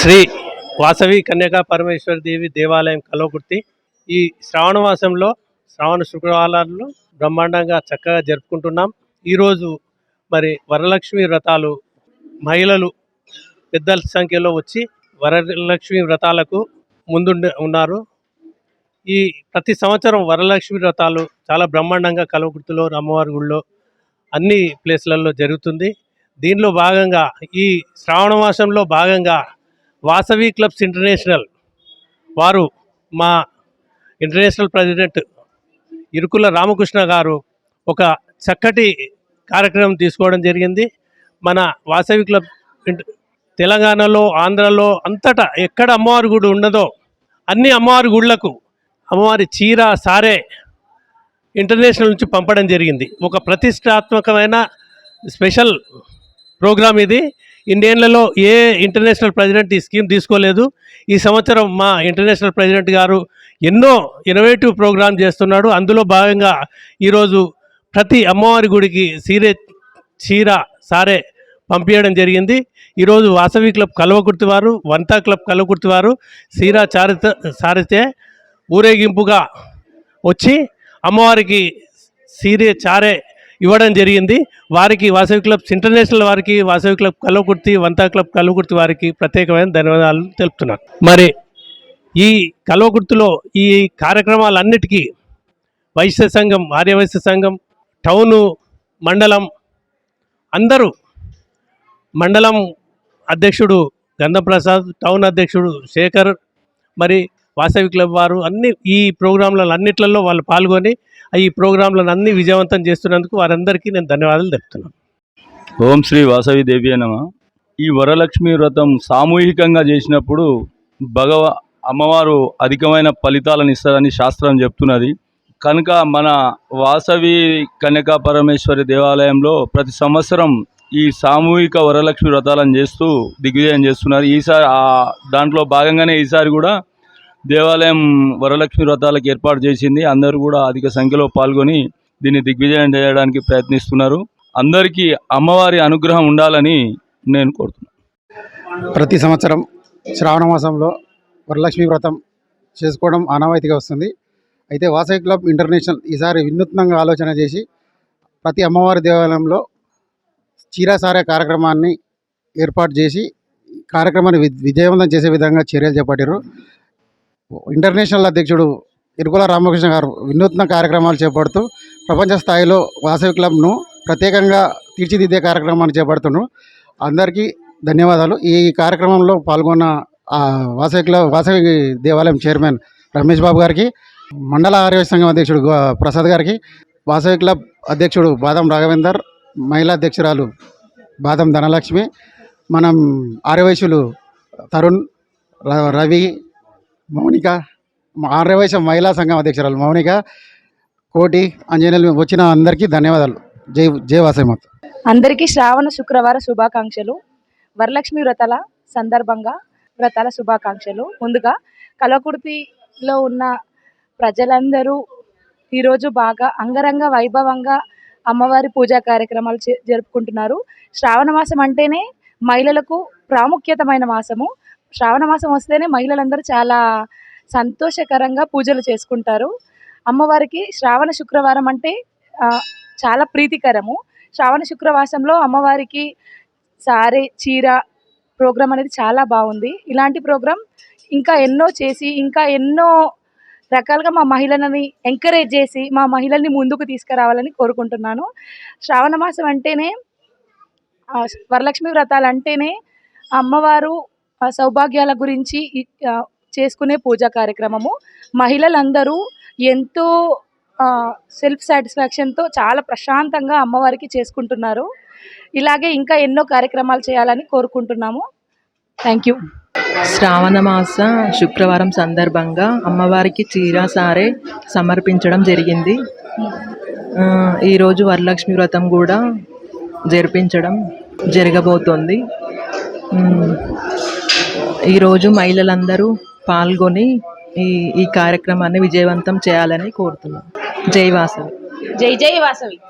శ్రీ వాసవి కన్యకా పరమేశ్వర దేవి దేవాలయం కలవకుర్తి. ఈ శ్రావణ మాసంలో శ్రావణ శుక్రవారాలు బ్రహ్మాండంగా చక్కగా జరుపుకుంటున్నాం. ఈరోజు మరి వరలక్ష్మి వ్రతాలు మహిళలు పెద్ద సంఖ్యలో వచ్చి వరలక్ష్మి వ్రతాలకు ముందు ఉన్నారు. ఈ ప్రతి సంవత్సరం వరలక్ష్మి వ్రతాలు చాలా బ్రహ్మాండంగా కలవకుర్తిలో అమ్మవారి గుళ్ళో అన్ని ప్లేస్లలో జరుగుతుంది. దీనిలో భాగంగా ఈ శ్రావణ మాసంలో భాగంగా వాసవి క్లబ్స్ ఇంటర్నేషనల్. వారు మా ఇంటర్నేషనల్ ప్రెసిడెంట్ ఇరుకుల రామకృష్ణ గారు ఒక చక్కటి కార్యక్రమం తీసుకోవడం జరిగింది. మన వాసవి క్లబ్ తెలంగాణలో ఆంధ్రలో అంతటా ఎక్కడ అమ్మవారి గుడి ఉండదో అన్ని అమ్మవారి గుళ్ళకు అమ్మవారి చీర సారే ఇంటర్నేషనల్ నుంచి పంపడం జరిగింది. ఒక ప్రతిష్టాత్మకమైన స్పెషల్ ప్రోగ్రామ్ ఇది. ఇండియన్లలో ఏ ఇంటర్నేషనల్ ప్రెసిడెంట్ ఈ స్కీమ్ తీసుకోలేదు? ఈ సంవత్సరం మా ఇంటర్నేషనల్ ప్రెసిడెంట్ గారు ఎన్నో ఇన్నోవేటివ్ ప్రోగ్రామ్ చేస్తున్నాడు. అందులో భాగంగా ఈరోజు ప్రతి అమ్మవారి గుడికి సీరే చీర సారే పంపించడం జరిగింది. ఈరోజు వాసవి క్లబ్ కల్వకుర్తి వారు వంతా క్లబ్ కల్వకుర్తి వారు సీరా చారిత సారితే ఊరేగింపుగా వచ్చి అమ్మవారికి సీరే చారే ఇవ్వడం జరిగింది. వారికి వాసవి క్లబ్స్ ఇంటర్నేషనల్ వారికి వాసవి క్లబ్ కల్వకుర్తి వంతా క్లబ్ కల్వకుర్తి వారికి ప్రత్యేకమైన ధన్యవాదాలు తెలుపుతున్నాను. మరి ఈ కల్వకుర్తిలో ఈ కార్యక్రమాలన్నిటికీ వైశ్య సంఘం ఆర్యవైశ్య సంఘం టౌను మండలం అందరూ మండలం అధ్యక్షుడు గంధప్రసాద్ టౌన్ అధ్యక్షుడు శేఖర్ మరి వాసవి క్లబ్ వారు అన్ని ఈ ప్రోగ్రాంలలో అన్నిట్లలో వాళ్ళు పాల్గొని ఈ ప్రోగ్రాంలను అన్ని విజయవంతం చేస్తున్నందుకు వారందరికీ నేను ధన్యవాదాలు తెలుపుతున్నాను. ఓం శ్రీ వాసవి దేవి అనమ ఈ వరలక్ష్మి వ్రతం సామూహికంగా చేసినప్పుడు భగవ అమ్మవారు అధికమైన ఫలితాలను ఇస్తారని శాస్త్రం చెప్తున్నది. కనుక మన వాసవి కన్యకా పరమేశ్వరి దేవాలయంలో ప్రతి సంవత్సరం ఈ సామూహిక వరలక్ష్మి వ్రతాలను చేస్తూ దిగ్విజయం చేస్తున్నారు. ఈసారి దాంట్లో భాగంగానే ఈసారి కూడా దేవాలయం వరలక్ష్మి వ్రతాలకు ఏర్పాటు చేసింది. అందరూ కూడా అధిక సంఖ్యలో పాల్గొని దీన్ని దిగ్విజయం చేయడానికి ప్రయత్నిస్తున్నారు. అందరికీ అమ్మవారి అనుగ్రహం ఉండాలని నేను కోరుతున్నాను. ప్రతి సంవత్సరం శ్రావణ మాసంలో వరలక్ష్మి వ్రతం చేసుకోవడం ఆనవాయితీగా వస్తుంది. అయితే వాసవి క్లబ్ ఇంటర్నేషనల్ ఈసారి వినూత్నంగా ఆలోచన చేసి ప్రతి అమ్మవారి దేవాలయంలో చీరాసారే కార్యక్రమాన్ని ఏర్పాటు చేసి కార్యక్రమాన్ని విజయవంతం చేసే విధంగా చర్యలు చేపట్టారు. ఇంటర్నేషనల్ అధ్యక్షుడు ఇరుకుల రామకృష్ణ గారు వినూత్న కార్యక్రమాలు చేపడుతూ ప్రపంచ స్థాయిలో వాసవి క్లబ్ను ప్రత్యేకంగా తీర్చిదిద్దే కార్యక్రమాన్ని చేపడుతున్నాడు అందరికీ ధన్యవాదాలు. ఈ కార్యక్రమంలో పాల్గొన్న వాసవి క్లబ్ వాసవి దేవాలయం చైర్మన్ రమేష్ బాబు గారికి మండల ఆరోగ్య సంఘం అధ్యక్షుడు ప్రసాద్ గారికి వాసవి క్లబ్ అధ్యక్షుడు బాదం రాఘవేందర్ మహిళా అధ్యక్షురాలు బాదం ధనలక్ష్మి మనం ఆర్యవైశ్యులు తరుణ్ ర- రవి మౌనిక ఆర్యవైశ్య మహిళా సంఘం అధ్యక్షురాలు మౌనిక కోటి అంజనేయులు వచ్చిన అందరికీ ధన్యవాదాలు. జై జై వాసవిమాత అందరికీ శ్రావణ శుక్రవార శుభాకాంక్షలు. వరలక్ష్మి వ్రతాల సందర్భంగా వ్రతాల శుభాకాంక్షలు. ముందుగా కలకుర్తిలో ఉన్న ప్రజలందరూ ఈరోజు బాగా అంగరంగ వైభవంగా అమ్మవారి పూజా కార్యక్రమాలు చే- జరుపుకుంటున్నారు. శ్రావణ మాసం అంటేనే మహిళలకు ప్రాముఖ్యతమైన మాసము. శ్రావణ మాసం వస్తేనే మహిళలందరూ చాలా సంతోషకరంగా పూజలు చేసుకుంటారు. అమ్మవారికి శ్రావణ శుక్రవారం అంటే చాలా ప్రీతికరము. శ్రావణ శుక్రవాసంలో అమ్మవారికి సారే చీర ప్రోగ్రాం అనేది చాలా బాగుంది. ఇలాంటి ప్రోగ్రాం ఇంకా ఎన్నో చేసి ఇంకా ఎన్నో రకాలుగా మా మహిళలని ఎంకరేజ్ చేసి మా మహిళల్ని ముందుకు తీసుకురావాలని కోరుకుంటున్నాను. శ్రావణ మాసం అంటేనే వరలక్ష్మి వ్రతాలు అంటేనే అమ్మవారు సౌభాగ్యాల గురించి చేసుకునే పూజా కార్యక్రమము. మహిళలందరూ ఎంతో సెల్ఫ్ సాటిస్ఫాక్షన్తో చాలా ప్రశాంతంగా అమ్మవారికి చేసుకుంటున్నారు. ఇలాగే ఇంకా ఎన్నో కార్యక్రమాలు చేయాలని కోరుకుంటున్నాము. థ్యాంక్ యూ శ్రావణ మాస శుక్రవారం సందర్భంగా అమ్మవారికి చీర సారే సమర్పించడం జరిగింది. ఈరోజు వరలక్ష్మి వ్రతం కూడా జరిపించడం జరగబోతోంది. ఈరోజు మహిళలందరూ పాల్గొని ఈ ఈ కార్యక్రమాన్ని విజయవంతం చేయాలని కోరుతున్నాను జై వాసవి. జై జై వాసవి.